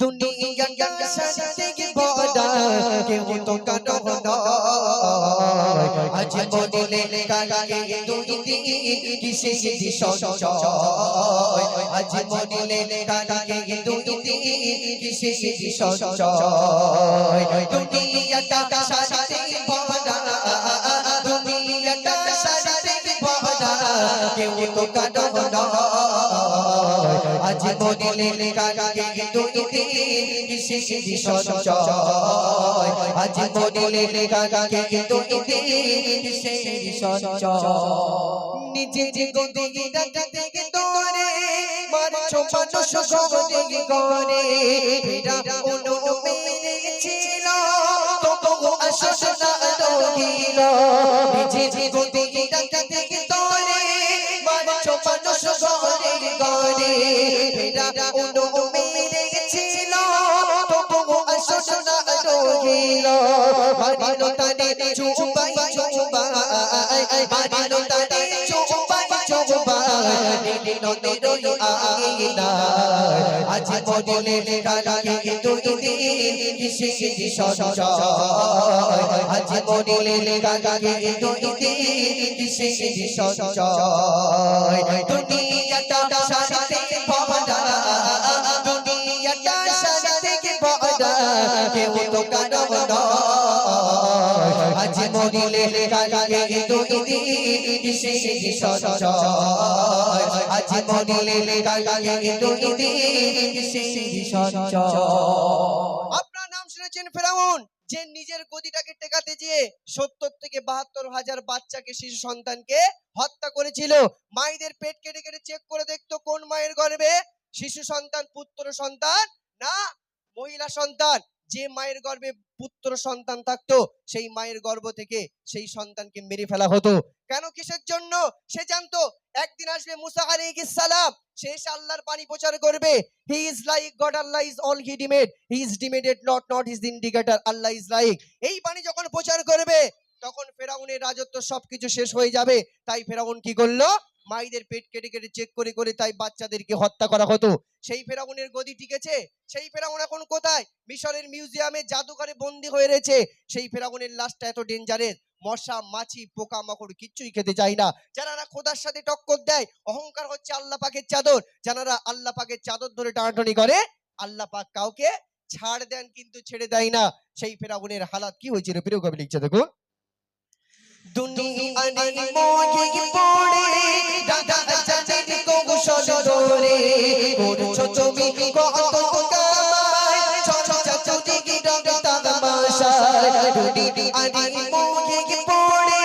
দুনিয়াটা সাথে বড়া কেউ তো কাটো আজ মনে কাকে দুই দিন কিসে কি সঞ্চয়? আজ কাকে দুই দিন কিসে কি সঞ্চয়? দুনিয়াটা সাথে আজ মনে কাকে কিসে কি সঞ্চয়। আজ মনে কাকে দুই কিসে কি সঞ্চয়। নিজে যে গদি ডাকতে তোরে মারছো মানুষ গদি করে ফেরা উনো মেরেছিল তবু আসস রহিল নিজে যে গদি ডাকতে তোরে মানুষ গদি করে ফেরা উনো মেরেছিল তবু আসস রহিল। মারিলো তারে চুপাই চুপাই মারিলো তারে চুপাই চুপাই। দিল দিল আইনা আজ মনে কাকে দুই কিসে সঞ্চয় আজ মনে কাকে দুই দিন কিসে সঞ্চয় দুনিয়াটা সাথে ভরা দুনিয়াটা সাথে ভরা কেউ তো কারও নয় মরিলে কাকে দুই দিন কিসে কি সঞ্চয়। আজ মরিলে সঞ্চয়। আপনার নাম শুনেছেন ফেরাউন, যে নিজের গদিটাকে টেকাতে যেয়ে সত্তর থেকে বাহাত্তর হাজার বাচ্চাকে, শিশু সন্তানকে হত্যা করেছিল। মায়েদের পেট কেটে কেটে চেক করে দেখতো কোন মায়ের গর্ভে, শিশু সন্তান, পুত্র সন্তান না মহিলা সন্তান। যে মায়ের গর্ভে পুত্র সন্তান থাকতো, সেই মায়ের গর্ভ থেকে সেই সন্তানকে মেরে ফেলা হতো। কেন কিসের জন্য? সে জানতো, একদিন আসবে মুসা সালাম, সে এসে আল্লাহর বাণী প্রচার করবে। He is like God, Allah is all he deemed, he is ডিমেডেড not not is indicator Allah is like. এই বাণী যখন প্রচার করবে, তখন ফেরাউনের রাজত্ব সবকিছু শেষ হয়ে যাবে। তাই ফেরাউন কি করল? মাইদের পেট কেটে কেটে চেক করে করে তাই বাচ্চাদেরকে হত্যা করা হতো। সেই ফেরাউনের গদি টিকেছে সেই ফেরাউন এখন কোথায়? মিশরের মিউজিয়ামে জাদুঘরে বন্দি হয়ে রয়েছে। সেই ফেরাউনের লাশটা এত ডেঞ্জারেস মশা, মাছি পোকা মাকড় কিচ্ছুই খেতে চায় না। যারা খোদার সাথে টক্কর দেয়, অহংকার হচ্ছে আল্লাহ পাকের চাদর। যারা আল্লাহ পাকের চাদর ধরে টানাটানি করে, আল্লাহ পাক কাউকে ছাড় দেন কিন্তু ছেড়ে দেয় না। সেই ফেরাউনের হালাত কি হয়েছিল প্রিয় কবি লিখছে দেখুন। দুনিয়ার মোহে পড়ে দাদা চাচির কৌশল ধরে। করছ তুমি কত কামাই চর্চা চুরি রক্তা তামাশায় দুনিয়ার মোহে পড়ে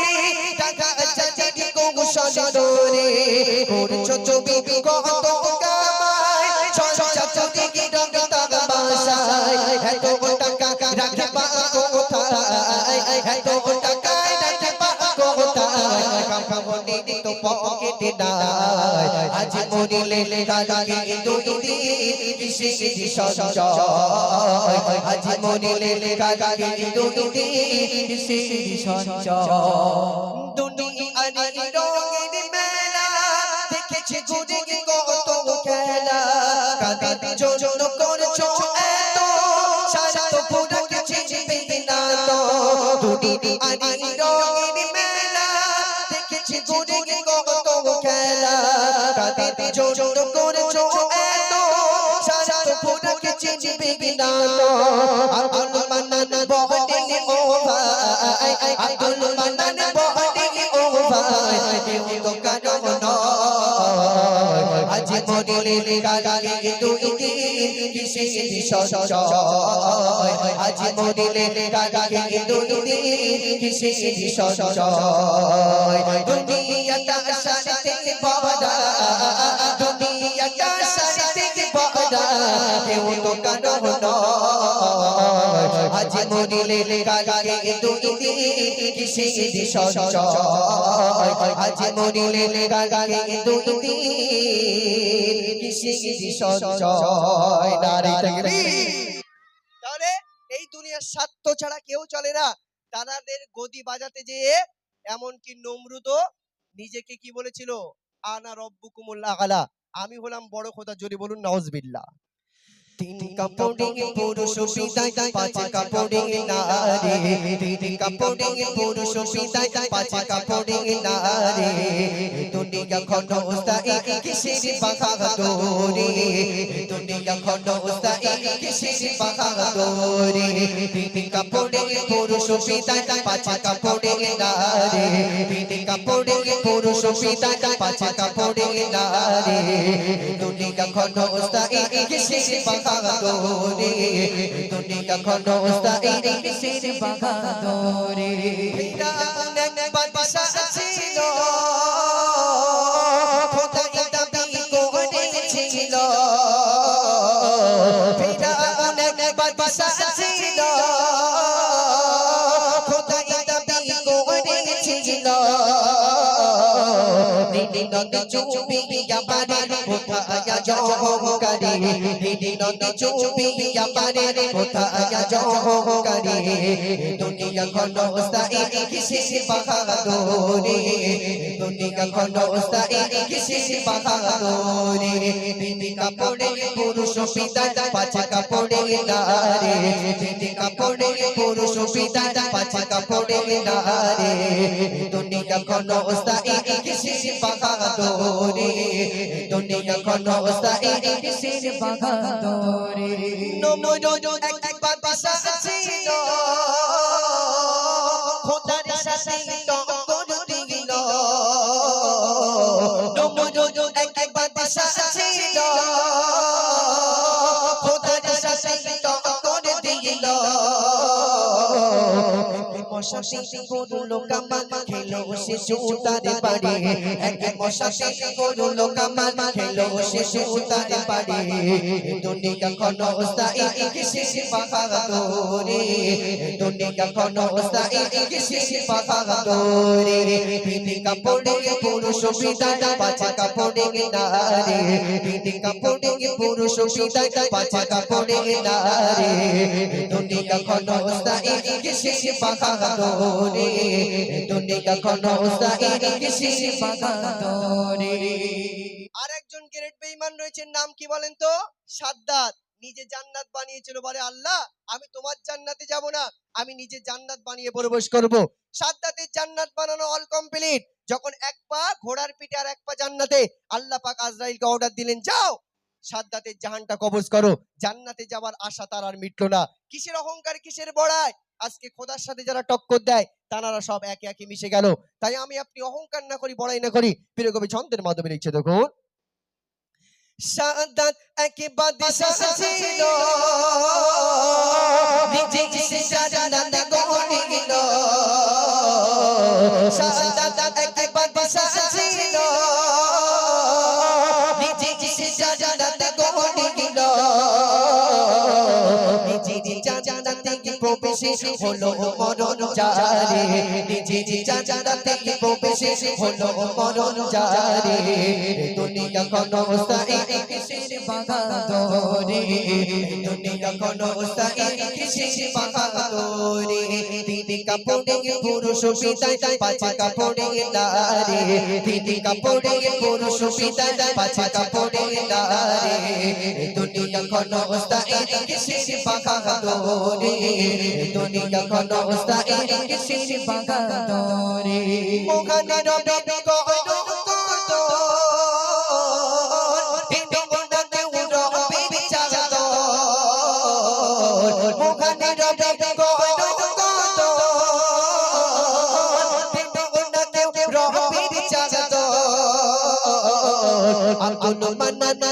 দাদা চাচির কৌশল ধরে। করছ তুমি কত কামনে তো পকেটে নাই আজ মরিলে কাকে দুই দিন কিসে সঞ্চয়। আজ মরিলে কাকে দুই দিন কিসে সঞ্চয়। দুনিয়ার রঙের মেলা দেখেছি ঘুরে কত খেলা। কাঁদে জন্য করছ এত? সারা তো পুরা কিছু না তো। দুনিয়ার ঘুরে কত খেলা। জন্য করছ এত। সারা পুরা কিছু জিবে তো। আজ মরিলে কাকে দুই দিন কিসে সঞ্চয় আজ মরিলেন কাকে দুই দিন বিশেষ সঞ্চয় দুনিয়াটা সাথে ভরা দুনিয়াটা সাথে ভরা কেউ তো কিসে সঞ্চয়। আজ কিসে সঞ্চয়। তাহলে এই দুনিয়ার স্বার্থ ছাড়া কেউ চলে না। তাদের গদি বাজাতে যেয়ে এমনকি নমরুদও নিজেকে কি বলেছিল? আনা রব্বুকুমুল আলা। আমি হলাম বড় খোদা জোরে বলুন নওয়াজবিল্লাহ তিন কাপড়ে পুরুষ বিদায় পাঁচ কাপড়ে নারে। তিন কাপড়ে পুরুষ বিদায় পাঁচ কাপড়ে নারে। দুনিয়া খন্ড উস্তাই কিসের বাহাদুরি দুনিয়া খন্ড উস্তাই কিসের বাহাদুরি তিন কাপড়ে পুরুষ বিদায় পাঁচ কাপড়ে নারে। তিন কাপড়ে পুরুষ বিদায় পাঁচ কাপড়ে নারে। দুনিয়া খন্ড উস্তাই কিসের বাহাদুরি, দুনিয়া খন্ড উস্তাই কিসের বাহাদুরি? অনেক বাদশা ছিল, খোদাই দাবি করেছিল ফিরা অনেক বাদশা নদী চুপি আমারে কোথায় জহকারে দিদি নদী চুপি আমারে কোথায় জহকারে দুনিয়া খন্ড স্থায়ী কিসের বাহাদুরি দুনিয়া দুনিয়া খন্ড স্থায়ী কিসের বাহাদুরি। নমো এক বাদশা ছিল। খোদার সাথে টক্কর দিল। নমো এক বাদশা ছিল। খোদার সাথে টক্কর দিল। মশাশি করল কামান খেলো সে সুতার পাড়ে। এক মশাশি করল কামান খেলো সে সুতার পাড়ে। দুনিয়া খন স্থায়ী কিসিস বাহাদুরে দুনিয়া খন স্থায়ী কিসিস বাহাদুরে পিনি কাপড়ে পুরুষ পিতা পাছা কাপড়ে নারে পিনি কাপড়ে পুরুষ পিতা পাছা কাপড়ে নারে দুনিয়া খন স্থায়ী কিসিস বাহাদুরে দুনিয়া খন স্থায়ী কিসিস বাহাদুরে আরেকজন গ্রেট বেঈমান রয়েছেন, নাম কি বলেন তো? সাদ্দাত। নিজে জান্নাত বানিয়েছিল, বলে আল্লাহ, আমি তোমার জান্নাতে যাব না, আমি নিজে জান্নাত বানিয়ে প্রবেশ করব। সাদ্দাতের জান্নাত বানানো অল কমপ্লিট যখন এক পা ঘোড়ার পিঠে আর এক পা জান্নাতে, আল্লাহ পাক আজরাইলকে অর্ডার দিলেন, যাও। সাদ্দাতের জাহানটা কবজ করো। জান্নাতে যাবার আশা তার আর মিটলো না। কিসের অহংকার, কিসের বড়ায় আজকে খোদার সাথে যারা টক্কর দেয় তারা সব একে একে মিশে গেল। তাই আমি আপনি অহংকার না করি, বড়াই না করি। প্রিয় কবি, ছন্দের মাধ্যমে লিখছে দেখুন। সাদাত একে প্রবেশ হলো মরণ জারে নিজে জান্নাতে প্রবেশ হলো মরণ জারে দুনিয়া কোন স্থায়ী কিসের বাগাদরে? দুনিয়া কোন স্থায়ী কিসের বাগাদরে? দিদি কাপড়ে পুরুষ পিতা পাঁচ কাপড়ে নারে দিদি কাপড়ে পুরুষ পিতা পাঁচ কাপড়ে নারে দুনিয়া কোন স্থায়ী কিসের বাগাদরে? দুনিয়া কোন স্থায়ী কিসের তোরে মোখানে রবি কত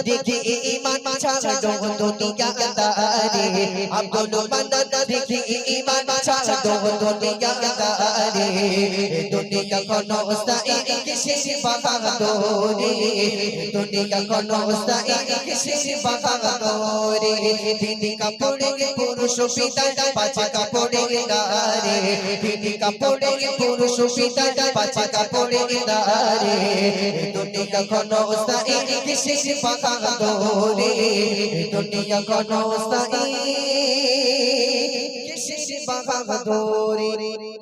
দেখে ইমান ছাড়ো দুনিয়া দারে আব্দুল মান্নান দেখে ইমান ছাড়ো দুনিয়া দারে দুনিয়া কোন স্থায়ী কিসের বাহাদুরে দুনিয়া কোন স্থায়ী কিসের বাহাদুরে দিদি কাপড়ে পুরুষ পিতা পাঁচ কাপড়ে নারে দিদি কাপড়ে পুরুষ পিতা পাঁচ কাপড়ে নারে দুনিয়া কোন স্থায়ী কিসের বাহাদুরে দুনিয়া কোন স্থায়ী বাবা বাহাদুরে